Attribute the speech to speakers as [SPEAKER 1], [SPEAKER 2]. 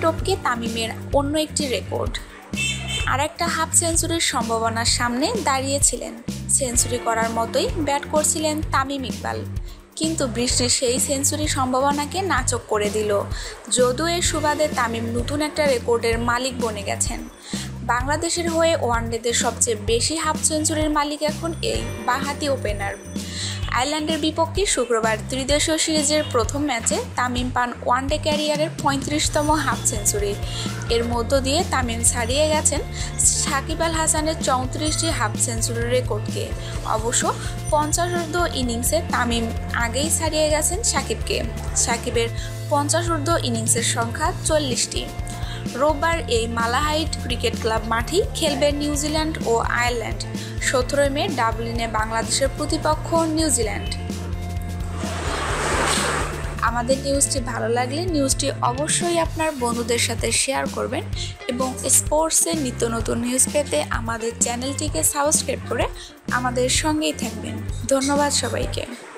[SPEAKER 1] টপকে তামিমের অন্য একটি রেকর্ড। আর একটা হাফ সেঞ্চুরির সম্ভাবনার সামনে দাঁড়িয়েছিলেন। সেঞ্চুরি করার মতোই ব্যাট করছিলেন তামিম ইকবাল। কিন্তু বৃষ্টি সেই সেঞ্চুরি সম্ভাবনাকে নাচক করে দিল। যদিও এর সুবাদে তামিম নতুন একটা রেকর্ডের মালিক বনে গেছেন। বাংলাদেশের হয়ে ওয়ানডেতে সবচেয়ে বেশি হাফ সেঞ্চুরির মালিক এখন এই বাঁহাতি ওপেনার। আয়ারল্যান্ডের বিপক্ষে শুক্রবার ত্রিদেশীয় সিরিজের প্রথম ম্যাচে তামিম পান ওয়ানডে ক্যারিয়ারের পঁয়ত্রিশতম হাফ সেঞ্চুরি। এর মধ্য দিয়ে তামিম ছাড়িয়ে গেছেন সাকিব আল হাসানের চৌত্রিশটি হাফ সেঞ্চুরির রেকর্ডকে। অবশ্য পঞ্চাশোর্ধ ইনিংসে তামিম আগেই ছাড়িয়ে গেছেন সাকিবকে। সাকিবের পঞ্চাশোর্ধ ইনিংসের সংখ্যা চল্লিশটি। রোববার এই মালাহাইট ক্রিকেট ক্লাব মাঠেই খেলবে নিউজিল্যান্ড ও আয়ারল্যান্ড। সতেরোই মে ডাবলিনে বাংলাদেশের প্রতিপক্ষ নিউজিল্যান্ড আমাদের নিউজটি ভালো লাগলে নিউজটি অবশ্যই আপনার বন্ধুদের সাথে শেয়ার করবেন এবং স্পোর্টসের নিত্য নতুন নিউজ পেতে আমাদের চ্যানেলটিকে সাবস্ক্রাইব করে আমাদের সঙ্গেই থাকবেন। ধন্যবাদ সবাইকে।